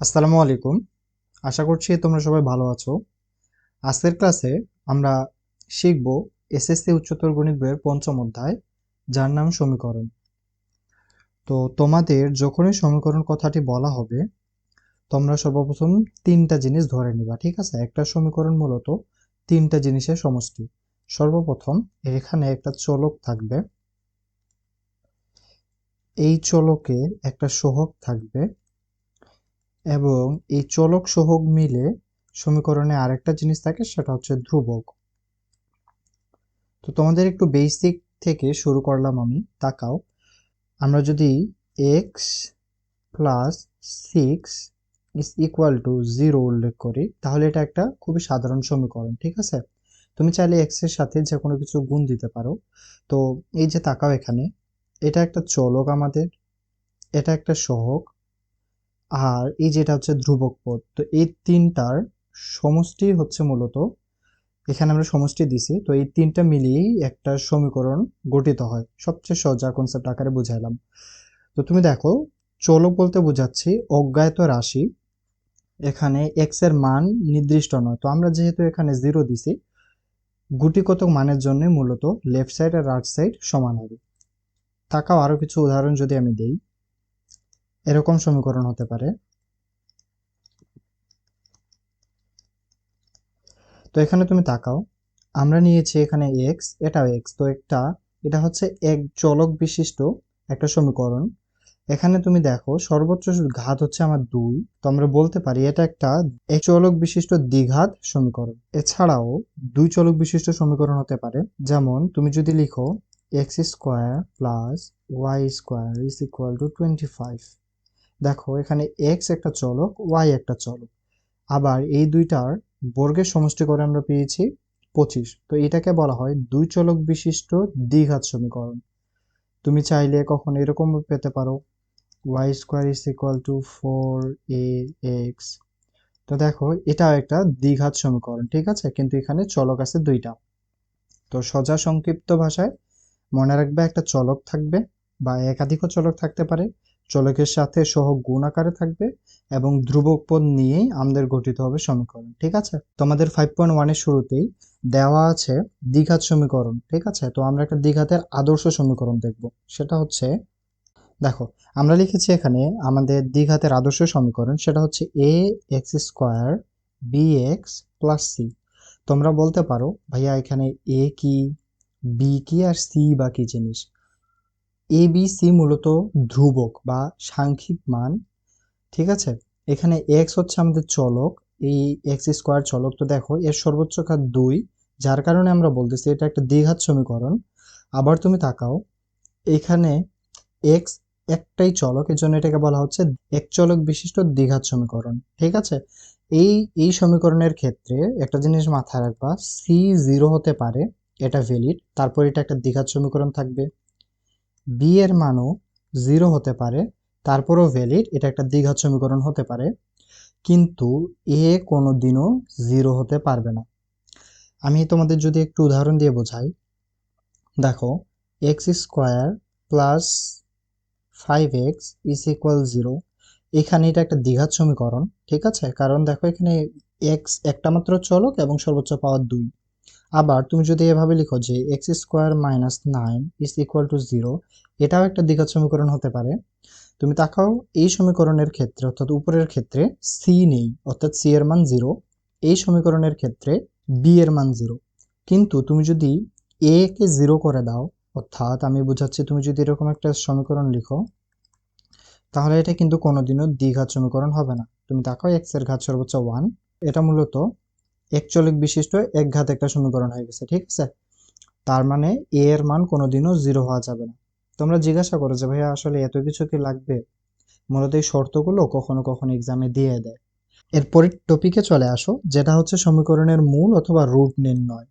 আসসালামু আলাইকুম। আশা করছি তোমরা সবাই ভালো আছো। আজকের ক্লাসে আমরা শিখব এসএসসি উচ্চতর গণিত বইয়ের পঞ্চম অধ্যায়, যার নাম সমীকরণ। তো তোমাদের যখনই সমীকরণ কথাটি বলা হবে, তোমরা সর্বপ্রথম তিনটা জিনিস ধরে নিবা, ঠিক আছে? একটা সমীকরণ মূলত তিনটা জিনিসের সমষ্টি। সর্বপ্রথম এখানে একটা চলক থাকবে। এই চলকের একটা সহগ থাকবে। এবং এই চলক সহগ মিলে সমীকরণে আরেকটা জিনিস থাকে, সেটা হচ্ছে ধ্রুবক। তো তোমাদের একটু বেসিক থেকে শুরু করলাম আমি, তাকাও। আমরা যদি X plus six is equal to zero উল্লেখ করি, তাহলে এটা একটা খুবই সাধারণ সমীকরণ, ঠিক আছে? তুমি চাইলে এক্সের সাথে যে কোনো কিছু গুণ দিতে পারো। তো এই যে তাকাও এখানে, এটা একটা চলক আমাদের, এটা একটা সহগ আর এই যেটা হচ্ছে ধ্রুবক পদ, তো এই তিনটার সমষ্টি হচ্ছে মূলত, এখানে আমরা সমষ্টি দিছি, তো এই তিনটা মিলিয়েই একটা সমীকরণ গঠিত হয়। সবচেয়ে সহজা কনসেপ্ট আকারে বুঝাইলাম। তো তুমি দেখো, চলক বলতে বোঝাচ্ছি অজ্ঞাত রাশি, এখানে এক্সের মান নির্দিষ্ট নয়। তো আমরা যেহেতু এখানে জিরো দিছি গুটিকত মানের জন্য মূলত লেফট সাইড আর রাইট সাইড সমান হবে। তাকাও আরও কিছু উদাহরণ যদি আমি দেই। এরকম সমীকরণ হতে পারে। তো এখানে তুমি তাকাও। আমরা নিয়েছি এখানে এক্স এটাও এক্স তো একটা, এটা হচ্ছে এক চলক বিশিষ্ট একটা সমীকরণ। এখানে তুমি দেখো, সর্বোচ্চ ঘাত হচ্ছে আমার দুই। তো আমরা বলতে পারি এটা একটা এক চলক বিশিষ্ট দ্বিঘাত সমীকরণ। এছাড়াও দুই চলক বিশিষ্ট সমীকরণ হতে পারে। যেমন, তুমি যদি লিখো X square plus Y square is equal to twenty five দেখো, এখানে এক্স একটা চলক ওয়াই একটা চলক। আবার এই দুইটার বর্গের সমষ্টি করে আমরা পেয়েছি পঁচিশ। তো এটাকে বলা হয় দুই চলক বিশিষ্ট দ্বিঘাত সমীকরণ। তুমি চাইলে কখন এরকম পেতে পারো। Y square is equal to four A X তো দেখো, এটাও একটা দ্বিঘাত সমীকরণ, ঠিক আছে? কিন্তু এখানে চলক আছে দুইটা। তো সোজা সংক্ষিপ্ত ভাষায় মনে রাখবে একটা চলক থাকবে বা একাধিকও চলক থাকতে পারে। চলকের সাথে সহ গুণ আকারে থাকবে এবং ধ্রুবক পদ নিয়েই আমাদের গঠিত হবে সমীকরণ, ঠিক আছে? তোমাদের ফাইভ পয়েন্ট ওয়ানের শুরুতেই দেওয়া আছে দ্বিঘাত সমীকরণ, ঠিক আছে? তো আমরা একটা দ্বিঘাতের আদর্শ সমীকরণ দেখব। সেটা হচ্ছে, দেখো, আমরা লিখেছি এখানে আমাদের দ্বিঘাতের আদর্শ সমীকরণ, সেটা হচ্ছে A X square B X plus C তোমরা বলতে পারো, ভাইয়া, এখানে এ কি বি কি আর সি বা কি জিনিস? এ বি সি মূলত ধ্রুবক বা সাংখ্যিক মান, ঠিক আছে? এখানে এক্স হচ্ছে আমাদের চলক, এই এক্স স্কোয়ার চলক তো দেখো, এর সর্বোচ্চ ঘাত দুই, যার কারণে আমরা বলতেছি এটা একটা দ্বিঘাত সমীকরণ। আবার তুমি তাকাও, এখানে এক্স একটাই চলক, এর জন্য এটাকে বলা হচ্ছে এক চলক বিশিষ্ট দ্বিঘাত সমীকরণ, ঠিক আছে? এই এই সমীকরণের ক্ষেত্রে একটা জিনিস মাথায় রাখবা সি জিরো হতে পারে, এটা ভ্যালিড তারপর এটা একটা দ্বিঘাত সমীকরণ থাকবে। বি এর মানও জিরো হতে পারে, তারপরও ভ্যালিড এটা একটা দ্বিঘাত সমীকরণ হতে পারে, কিন্তু এ কোনো দিনও জিরো হতে পারবে না। আমি তোমাদের যদি একটু উদাহরণ দিয়ে বোঝাই, দেখো X square plus five X is equal zero এখানে এটা একটা দ্বিঘাত সমীকরণ, ঠিক আছে? কারণ দেখো এখানে এক্স একটা মাত্র চলক এবং সর্বোচ্চ পাওয়ার দুই। আবার তুমি যদি এভাবে লিখো যে X square minus nine is equal to zero এটাও একটা দ্বিঘাত সমীকরণ হতে পারে। তুমি তাকাও, এই সমীকরণের ক্ষেত্রে, অর্থাৎ উপরের ক্ষেত্রে সি নেই, অর্থাৎ সি এর মান জিরো এই সমীকরণের ক্ষেত্রে বি এর মান জিরো কিন্তু তুমি যদি এ কে জিরো করে দাও, অর্থাৎ আমি বুঝাচ্ছি তুমি যদি এরকম একটা সমীকরণ লিখো, তাহলে এটা কিন্তু কোনোদিনও দ্বিঘাত সমীকরণ হবে না। তুমি তাকাও এক্সের ঘাত সর্বোচ্চ ওয়ান এটা মূলত একচলিক বিশিষ্ট এক ঘাত একটা সমীকরণ হয়ে গেছে, ঠিক আছে? তার মানে এ এর মান কোনোদিনও জিরো হওয়া যাবে না। তোমরা জিজ্ঞাসা করো যে, ভাইয়া, আসলে এত কিছু কি লাগবে? মূলত এই শর্তগুলো কখনো কখনো এক্সামে দিয়ে দেয়। এরপরের টপিকে চলে আসো, যেটা হচ্ছে সমীকরণের মূল অথবা রুট নির্ণয়।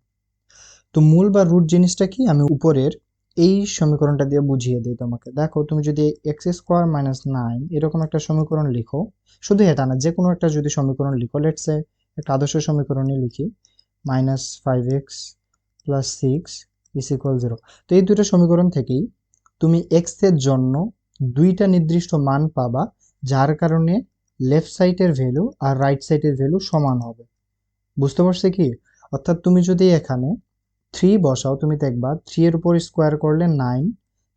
তো মূল বা রুট জিনিসটা কি? আমি উপরের এই সমীকরণটা দিয়ে বুঝিয়ে দিই তোমাকে। দেখো, তুমি যদি এক্স স্কোয়ার মাইনাস নাইন এরকম একটা সমীকরণ লিখো, শুধু এটা না যে কোনো একটা যদি সমীকরণ লিখো লেটসে একটা আদর্শ সমীকরণে লিখি minus five X plus six is equal zero তো এই দুটো সমীকরণ থেকেই তুমি এক্সের জন্য দুইটা নির্দিষ্ট মান পাবা, যার কারণে লেফট সাইডের ভ্যালু আর রাইট সাইডের ভ্যালু সমান হবে। বুঝতে পারছি কি? অর্থাৎ তুমি যদি এখানে থ্রি বসাও, তুমি দেখবা থ্রি এর উপর স্কোয়ার করলে নাইন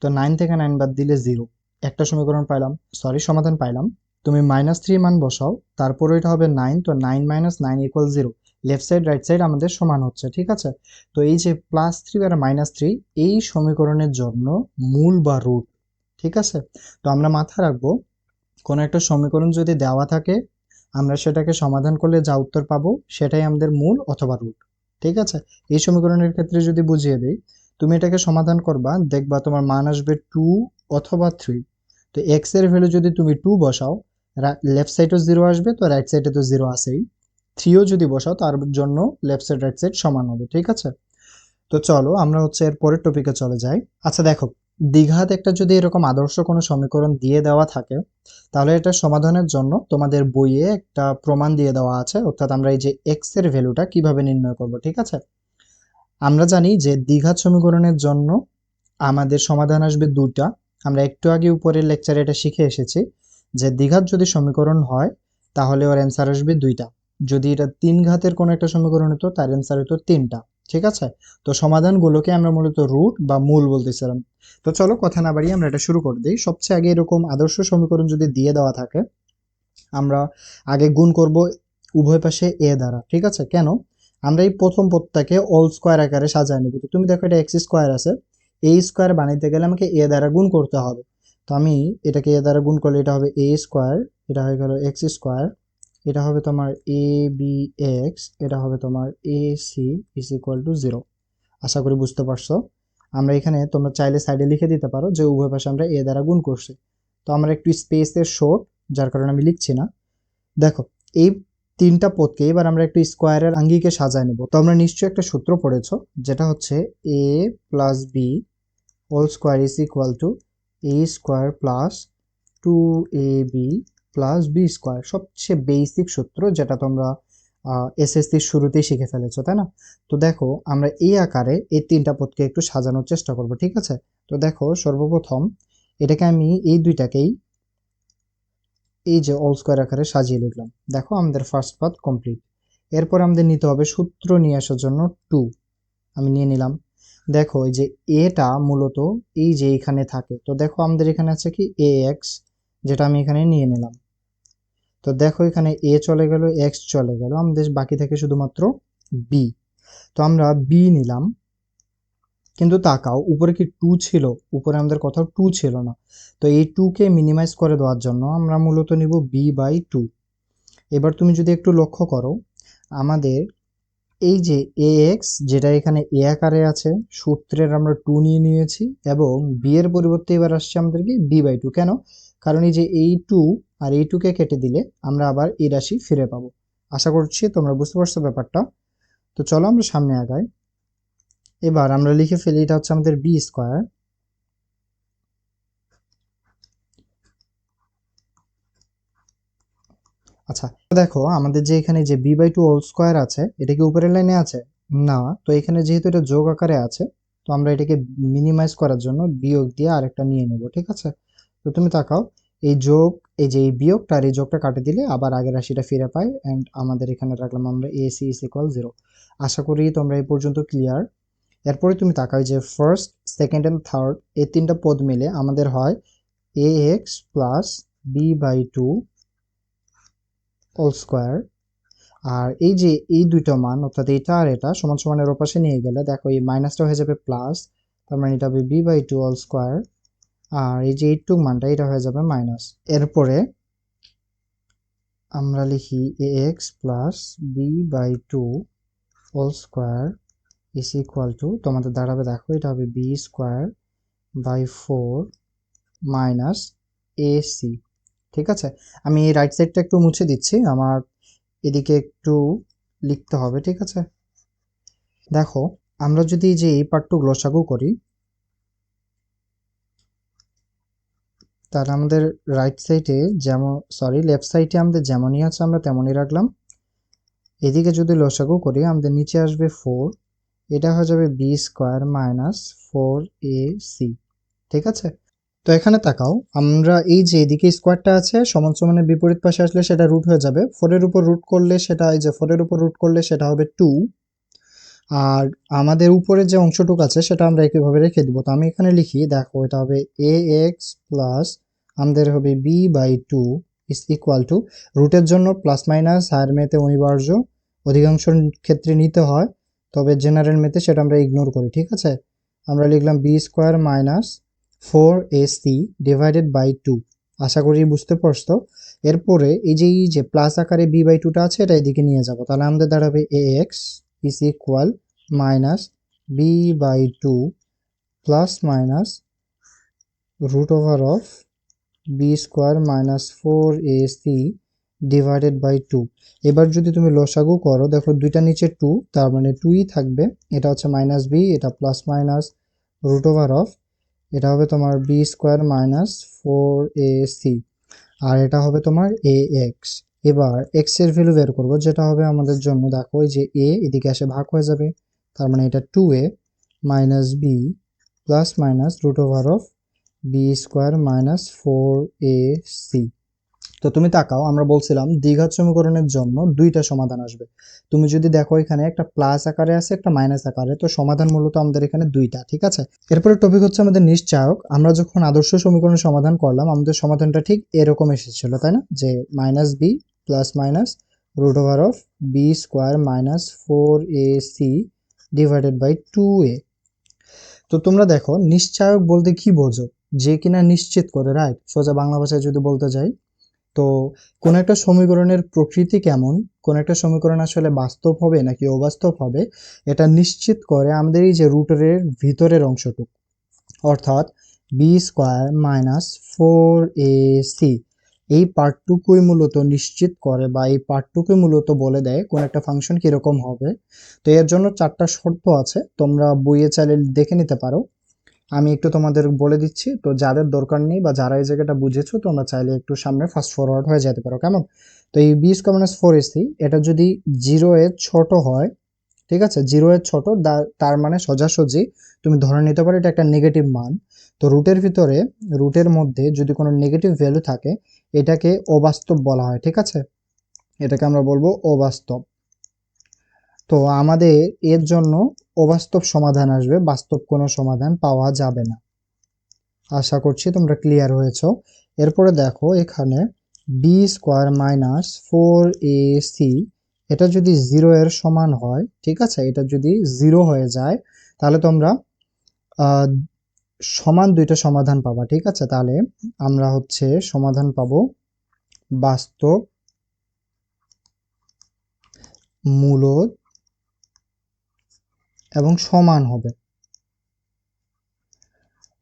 তো নাইন থেকে নাইন বাদ দিলে জিরো একটা সমীকরণ পাইলাম সরি সমাধান পাইলাম। তুমি মাইনাস থ্রি মান বসাও তারপরে এটা হবে নাইন তো nine minus nine equal zero left side right side আমাদের সমান হচ্ছে, ঠিক আছে? তো এই যে প্লাস থ্রি আর মাইনাস থ্রি এই সমীকরণের জন্য মূল বা রুট ঠিক আছে? তো আমরা মাথায় রাখব, কোনো একটা সমীকরণ যদি দেওয়া থাকে, আমরা সেটাকে সমাধান করলে যা উত্তর পাবো, সেটাই আমাদের মূল অথবা রুট ঠিক আছে? এই সমীকরণের ক্ষেত্রে যদি বুঝিয়ে দিই, তুমি এটাকে সমাধান করবা, দেখবা তোমার মান আসবে টু অথবা থ্রি তো এক্সের ভ্যালু যদি তুমি টু বসাও লেফট সাইডও জিরো আসবে তো রাইট সাইডে তো জিরো আসেই থ্রিও যদি বসাও তার জন্য লেফট সাইড রাইট সাইড সমান হবে, ঠিক আছে? তো চলো আমরা হচ্ছে এর পরের টপিকে চলে যাই। আচ্ছা দেখো দ্বিঘাত একটা যদি এরকম আদর্শ কোনো সমীকরণ দিয়ে দেওয়া থাকে, তাহলে এটা সমাধানের জন্য তোমাদের বইয়ে একটা প্রমাণ দিয়ে দেওয়া আছে, অর্থাৎ আমরা এই যে এক্সের ভ্যালুটা কীভাবে নির্ণয় করব, ঠিক আছে? আমরা জানি যে দ্বিঘাত সমীকরণের জন্য আমাদের সমাধান আসবে দুটা আমরা একটু আগে উপরের লেকচারে এটা শিখে এসেছি। যে দ্বিঘাত যদি সমীকরণ হয়, তাহলে ওর অ্যান্সার আসবে দুইটা। যদি এটা তিন ঘাতের কোনো একটা সমীকরণ হতো, তার অ্যান্সার হতো তিনটা। ঠিক আছে? তো সমাধানগুলোকে আমরা মূলত রুট বা মূল বলতেছিলাম। তো চলো কথা না বাড়িয়ে আমরা এটা শুরু করে দিই। সবচেয়ে আগে এরকম আদর্শ সমীকরণ যদি দিয়ে দেওয়া থাকে, আমরা আগে গুণ করব উভয় পাশে এ দ্বারা। ঠিক আছে? কেন? আমরা এই প্রথম পদটাকে অল স্কোয়ার আকারে সাজায় নেব। তুমি দেখো এটা এক্স স্কোয়ার আছে। এই স্কোয়ার বানাইতে গেলে আমাকে এ দ্বারা গুণ করতে হবে। তো আমি এটাকে এ দ্বারা গুণ করলে এটা হবে এ স্কোয়ার এটা হয়ে গেল এক্স স্কোয়ার এটা হবে তোমার এ বি এক্স এটা হবে তোমার A C is equal to zero আশা করি বুঝতে পারছ। আমরা এখানে তোমরা চাইলে সাইডে লিখে দিতে পারো যে উভয় পাশে আমরা এ দ্বারা গুণ করছি। তো আমরা একটু স্পেসের শর্ট যার কারণে আমি লিখছি না। দেখো, এই তিনটা পদকে এবার আমরা একটু স্কোয়ারের আঙ্গিকে সাজায় নেব। তো আমরা নিশ্চয়ই একটা সূত্র পড়েছো, যেটা হচ্ছে A plus B whole square is equal to A square plus two A B plus B square সবচেয়ে বেসিক সূত্র যেটা তোমরা এসএসসির শুরুতেই শিখে ফেলেছো, তাই না? তো দেখো, আমরা এই আকারে এই তিনটা পদকে একটু সাজানোর চেষ্টা করব, ঠিক আছে? তো দেখো, সর্বপ্রথম এটাকে আমি এই দুইটাকেই এই যে অল স্কোয়ার আকারে সাজিয়ে লিখলাম। দেখো, আমাদের ফার্স্ট পাথ কমপ্লিট এরপর আমাদের নিতে হবে সূত্র নিয়ে আসার জন্য টু আমি নিয়ে নিলাম। দেখো যে এটা মূলত এই যে এখানে থাকে, তো দেখো আমাদের এখানে আছে কি? এ এক্স যেটা আমি এখানে নিয়ে নিলাম। তো দেখো এখানে এ চলে গেল এক্স চলে গেল, আমাদের বাকি থাকে শুধুমাত্র বি তো আমরা বি নিলাম, কিন্তু তাকাও, উপরে কি টু ছিল? উপরে আমাদের কোথাও টু ছিল না। তো এই টুকে মিনিমাইজ করে দেওয়ার জন্য আমরা মূলত নিব বি বাই টু এবার তুমি যদি একটু লক্ষ্য করো, আমাদের এই যে এ এক্স যেটা এখানে এ আকারে আছে, সূত্রের আমরা টু নিয়ে নিয়েছি এবং বি এর পরিবর্তে এবার আসছে আমাদেরকে বি বাই টু কেন? কারণ এই যে এই টু আর এই টুকে কেটে দিলে আমরা আবার এই রাশি ফিরে পাবো। আশা করছি তোমরা বুঝতে পারছ ব্যাপারটা। তো চলো আমরা সামনে আগাই। এবার আমরা লিখে ফেলি, এটা হচ্ছে আমাদের বি স্কোয়ার আচ্ছা দেখো আমাদের যে এখানে যে B by two whole square আছে, এটা কি উপরের লাইনে আছে? না, তো এখানে যেহেতু এটা যোগ আকারে আছে, তো আমরা এটাকে মিনিমাইজ করার জন্য বিয়োগ দিয়ে আরেকটা নিয়ে নেব, ঠিক আছে? তো তুমি তাকাও, এই যোগ, এই যে এই বিয়োগটা আর এই যোগটা কাটে দিলে আবার আগের রাশিটা ফিরে পাই অ্যান্ড আমাদের এখানে রাখলাম আমরা A C is equal zero আশা করি তোমরা এই পর্যন্ত ক্লিয়ার এরপরে তুমি তাকাও যে ফার্স্ট সেকেন্ড অ্যান্ড থার্ড এই তিনটা পদ মিলে আমাদের হয় A X plus B by two whole square আর এই যে এই দুইটা মান, অর্থাৎ এটা আর এটা সমান সমানের ওপাশে নিয়ে গেলে, দেখো এই মাইনাসটা হয়ে যাবে প্লাস তার মানে এটা হবে B by two whole square আর এই যে এইটুক মানটা, এটা হয়ে যাবে মাইনাস এরপরে আমরা লিখি A X plus B by two whole square is equal to তোমাদের দাঁড়াবে, দেখো, এটা হবে B square by four minus A C ঠিক আছে? আমি রাইট সাইডটা একটু মুছে দিচ্ছি। আমার এদিকে একটু লিখতে হবে, ঠিক আছে? দেখো, আমরা যদি যে এই পার্টটু লসাগু করি, তাহলে আমাদের রাইট সাইডে যেমন সরি লেফট সাইডে আমাদের যেমনই আছে আমরা তেমনই রাখলাম। এদিকে যদি লসাগু করি, আমাদের নিচে আসবে ফোর এটা হয়ে যাবে B square minus four A C ঠিক আছে? তো এখানে তাকাও, আমরা এই যে এদিকে স্কোয়ারটা আছে, সমান সমানের বিপরীত পাশে আসলে সেটা রুট হয়ে যাবে। ফোরের উপর রুট করলে সেটা, এই যে ফোরের উপর রুট করলে সেটা হবে টু আর আমাদের উপরে যে অংশটুকু আছে, সেটা আমরা একইভাবে রেখে দিব। তো আমি এখানে লিখি, দেখো, এটা হবে এ এক্স প্লাস আমাদের হবে B by two is equal to রুটের জন্য প্লাস মাইনাস হায়ার মেতে অনিবার্য। অধিকাংশ ক্ষেত্রে নিতে হয়, তবে জেনারেল মেতে সেটা আমরা ইগনোর করি, ঠিক আছে? আমরা লিখলাম B square minus four A C divided by two আশা করি বুঝতে পারছ। এরপরে এই যে এই যে প্লাস আকারে বি বাই টুটা আছে, এটা এদিকে নিয়ে যাব। তাহলে আমাদের দাঁড়াবে A X is equal minus B by two plus minus root over of B square minus four A C divided by two এবার যদি তুমি লসাগু করো, দেখো দুইটা নিচে টু তার মানে টুই থাকবে। এটা হচ্ছে মাইনাস বি এটা plus minus root over of এটা হবে তোমার B square minus four A C আর এটা হবে তোমার এ এক্স এবার এক্সের ভ্যালু বের করব, যেটা হবে আমাদের জন্য, দেখো যে এ এদিকে এসে ভাগ হয়ে যাবে, তার মানে এটা two A minus B plus minus root over of B square minus four A C তো তুমি তাকাও, আমরা বলছিলাম দ্বিঘাত সমীকরণের জন্য দুইটা সমাধান আসবে। তুমি যদি দেখো এখানে একটা প্লাস আকারে আছে, একটা মাইনাস আকারে, তো সমাধান মূলত আমাদের এখানে দুইটা, ঠিক আছে? এরপরে টপিক হচ্ছে আমাদের নিশ্চায়ক। আমরা যখন আদর্শ সমীকরণের সমাধান করলাম, আমাদের সমাধানটা ঠিক এরকম এসেছিল, তাই না? যে minus B plus minus root over of B square minus four A C divided by two A তো তোমরা দেখো, নিশ্চায়ক বলতে কি বোঝো? যে কিনা নিশ্চিত করে রাইট সোজা বাংলা ভাষায় যদি বলতে যাই তো কোন একটা সমীকরণের প্রকৃতি কেমন? কোন একটা সমীকরণ আসলে বাস্তব হবে নাকি অবাস্তব হবে? এটা নিশ্চিত করে আমাদের এই যে রুটের ভিতরের অংশটুকু। অর্থাৎ B square minus four A C এই পার্টটুকুই মূলত নিশ্চিত করে বা এই পার্টটুকুই মূলত বলে দেয় কোন একটা ফাংশন কীরকম হবে। তো এর জন্য চারটা শর্ত আছে, তোমরা বইয়ে চাইলে দেখে নিতে পারো। আমি একটু তোমাদের বলে দিচ্ছি, তো যাদের দরকার নেই বা যারা এই জায়গাটা বুঝেছ, তোমরা চাইলে একটু সামনে ফাস্ট ফরওয়ার্ড হয়ে যেতে পারো, কেমন? তো এই বি স্কোয়ার ফোর এসি এটা যদি জিরো এর ছোট হয়, ঠিক আছে? জিরো এর ছোট তার মানে সোজাসুজি তুমি ধরে নিতে পারো এটা একটা নেগেটিভ মান। তো রুটের ভিতরে রুটের মধ্যে যদি কোনো নেগেটিভ ভ্যালু থাকে, এটাকে অবাস্তব বলা হয়, ঠিক আছে? এটাকে আমরা বলব অবাস্তব। তো আমাদের এর জন্য অবাস্তব সমাধান আসবে, বাস্তব কোনো সমাধান পাওয়া যাবে না। আশা করছি তোমরা ক্লিয়ার হয়েছ। এরপরে দেখো এখানে B square minus four A C এটা যদি জিরো এর সমান হয়, ঠিক আছে? এটা যদি জিরো হয়ে যায়, তাহলে তোমরা সমান দুইটা সমাধান পাবা, ঠিক আছে? তাহলে আমরা হচ্ছে সমাধান পাবো বাস্তব মূলত এবং সমান হবে।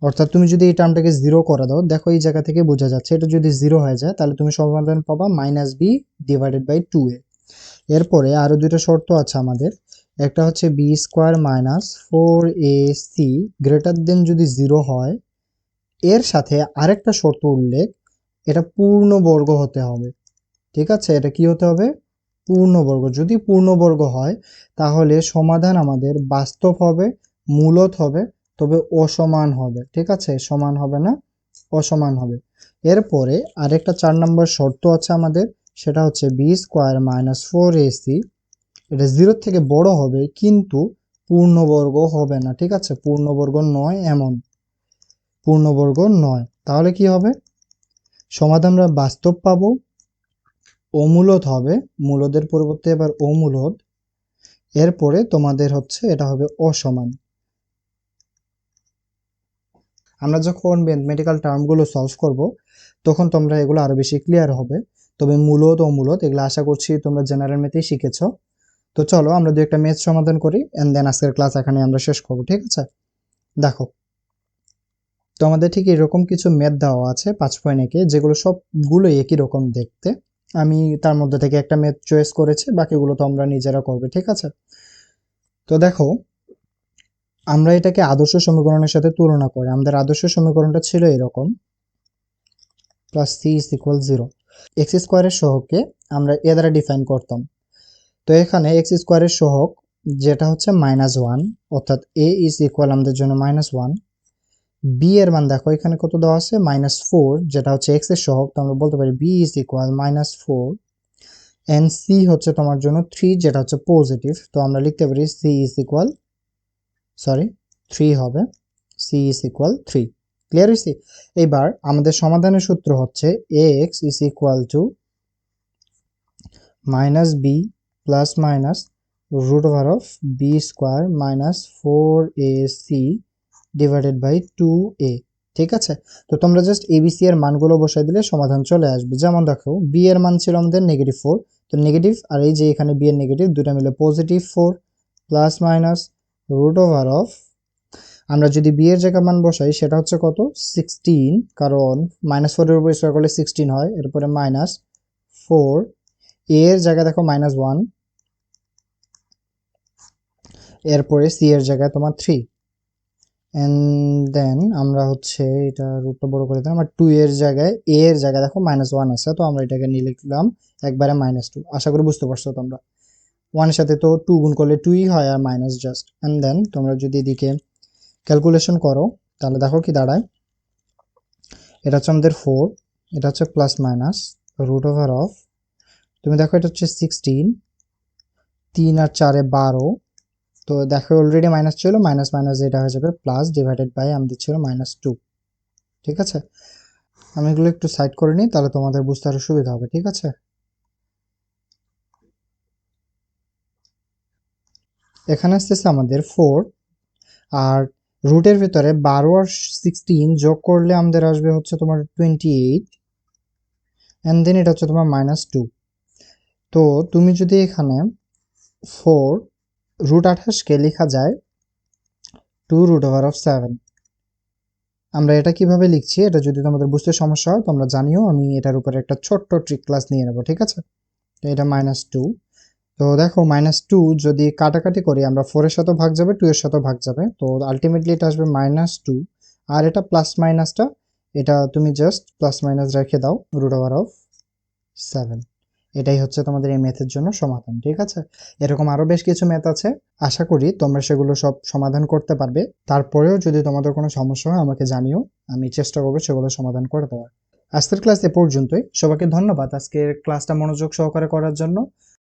অর্থাৎ তুমি যদি এই টার্মটাকে জিরো করে দাও, দেখো এই জায়গা থেকে বোঝা যাচ্ছে এটা যদি জিরো হয়ে যায়, তাহলে তুমি সমাধান পাবা minus B divided by two A. এরপরে আরও দুটো শর্ত আছে আমাদের। একটা হচ্ছে B square minus four A C greater than যদি জিরো হয়, এর সাথে আরেকটা শর্ত উল্লেখ, এটা পূর্ণবর্গ হতে হবে। ঠিক আছে? এটা কি হতে হবে? পূর্ণবর্গ। যদি পূর্ণবর্গ হয়, তাহলে সমাধান আমাদের বাস্তব হবে, মূলত হবে, তবে অসমান হবে। ঠিক আছে? সমান হবে না? অসমান হবে। এরপরে আরেকটা চার নম্বর শর্ত আছে আমাদের, সেটা হচ্ছে B square minus four AC এটা জিরোর থেকে বড় হবে, কিন্তু পূর্ণবর্গ হবে না। ঠিক আছে? পূর্ণবর্গ নয় এমন। পূর্ণবর্গ নয়। তাহলে কি হবে? সমাধান আমরা বাস্তব পাবো। অমূলত হবে, মূলদের পরিবর্তে এবার অমূলদ। এরপরে তোমাদের হচ্ছে এটা হবে অসমান। আমরা যখন ম্যাথমেটিক্যাল টার্মগুলো সলভ করব, তখন তোমরা এগুলো আরও বেশি ক্লিয়ার হবে। তবে মূলত অমূলত এগুলো আশা করছি তোমরা জেনারেল ম্যাথেই শিখেছ। তো চলো আমরা দু একটা ম্যাথ সমাধান করি অ্যান্ড দেন আজকের ক্লাস এখানে আমরা শেষ করব, ঠিক আছে? দেখো তো আমাদের ঠিক এরকম কিছু ম্যাথ দেওয়া আছে পাঁচ পয়েন্ট একে, যেগুলো সবগুলো একই রকম দেখতে। আমি তার মধ্যে থেকে একটা ম্যাথ চয়েস করেছি, বাকিগুলো তো আমরা নিজেরা করবে, ঠিক আছে? তো দেখো, আমরা এটাকে আদর্শ সমীকরণের সাথে তুলনা করি। আমাদের আদর্শ সমীকরণটা ছিল এরকম plus C is equal zero X স্কোয়ারের সহগকে আমরা এ দ্বারা ডিফাইন করতাম। তো এখানে এক্স স্কোয়ারের সহগ যেটা হচ্ছে মাইনাস ওয়ান অর্থাৎ এ ইজ ইকুয়াল আমাদের জন্য মাইনাস ওয়ান বি এর মান দেখো, এখানে কত দেওয়া আছে? মাইনাস ফোর যেটা হচ্ছে এক্সের সহগ, তো আমরা বলতে পারি B is equal minus four N C হচ্ছে তোমার জন্য থ্রি যেটা হচ্ছে পজিটিভ তো আমরা লিখতে পারি C is equal sorry three হবে C is equal three clear হয়েছে এবার আমাদের সমাধানের সূত্র হচ্ছে A X is equal to minus B plus minus root over of B square minus four A C divided by two A ঠিক আছে? তো তোমরা জাস্ট এবিসি এর মানগুলো বসাই দিলে সমাধান চলে আসবে। যেমন দেখো বি এর মান ছিল আমাদের নেগেটিভ ফোর তো নেগেটিভ আর এই যে এখানে বি এর নেগেটিভ দুটা মিলে positive four plus minus root over of আমরা যদি বি এর জায়গা মান বসাই, সেটা হচ্ছে কত? সিক্সটিন কারণ মাইনাস ফোরের উপর স্কোয়ার করলে সিক্সটিন হয়, এরপরে মাইনাস ফোর এ এর জায়গায় দেখো মাইনাস ওয়ান এরপরে সি এর জায়গায় তোমার থ্রি অ্যান্ড দেন আমরা হচ্ছে এটা রুটটা বড় করে দিলাম। আর টু এর জায়গায় এ এর জায়গায় দেখো মাইনাস ওয়ান আছে, তো আমরা এটাকে নিয়ে লিখলাম একবারে মাইনাস টু আশা করি বুঝতে পারছ তোমরা। ওয়ানের সাথে তো টু গুণ করলে টুই হয় আর মাইনাস জাস্ট অ্যান্ড দেন তোমরা যদি এদিকে ক্যালকুলেশন করো, তাহলে দেখো কি দাঁড়ায়। এটা হচ্ছে আমাদের ফোর এটা হচ্ছে plus minus root over of তুমি দেখো এটা হচ্ছে সিক্সটিন তিন আর চারে বারো তো দেখো অলরেডি মাইনাস ছিল মাইনাস মাইনাস এটা হয়ে যাবে প্লাস ডিভাইডেড বাই আমাদের ছিল মাইনাস টু ঠিক আছে? আমি এগুলো একটু সাইড করে নিই, তাহলে তোমাদের বুঝতে আরও সুবিধা হবে, ঠিক আছে? এখানে আসতেছে আমাদের ফোর আর রুটের ভিতরে বারো আর সিক্সটিন যোগ করলে আমাদের আসবে হচ্ছে তোমার টোয়েন্টি এইট অ্যান্ড দেন এটা হচ্ছে তোমার মাইনাস টু তো তুমি যদি এখানে ফোর রুট আঠাশকে লেখা যায় two root over of seven আমরা এটা কীভাবে লিখছি? এটা যদি তোমাদের বুঝতে সমস্যা হয়, তোমরা জানিও, আমি এটার উপরে একটা ছোট্ট ট্রিক ক্লাস নিয়ে নেব, ঠিক আছে? তো এটা মাইনাস টু তো দেখো মাইনাস টু যদি কাটাকাটি করি, আমরা ফোরের সাথেও ভাগ যাবে টু এর সাথেও ভাগ যাবে। তো আলটিমেটলি এটা আসবে মাইনাস টু আর এটা প্লাস মাইনাসটা এটা তুমি জাস্ট প্লাস মাইনাস রেখে দাও রুট ওভার অফ সেভেন এটাই হচ্ছে তোমাদের এই ম্যাথের জন্য সমাধান, ঠিক আছে? এরকম আরও বেশ কিছু ম্যাথ আছে, আশা করি তোমরা সেগুলো সব সমাধান করতে পারবে। তারপরেও যদি তোমাদের কোনো সমস্যা হয় আমাকে জানিও, আমি চেষ্টা করব সেগুলো সমাধান করে দেওয়ার। আজকের ক্লাস এ পর্যন্তই। সবাইকে ধন্যবাদ আজকের ক্লাসটা মনোযোগ সহকারে করার জন্য।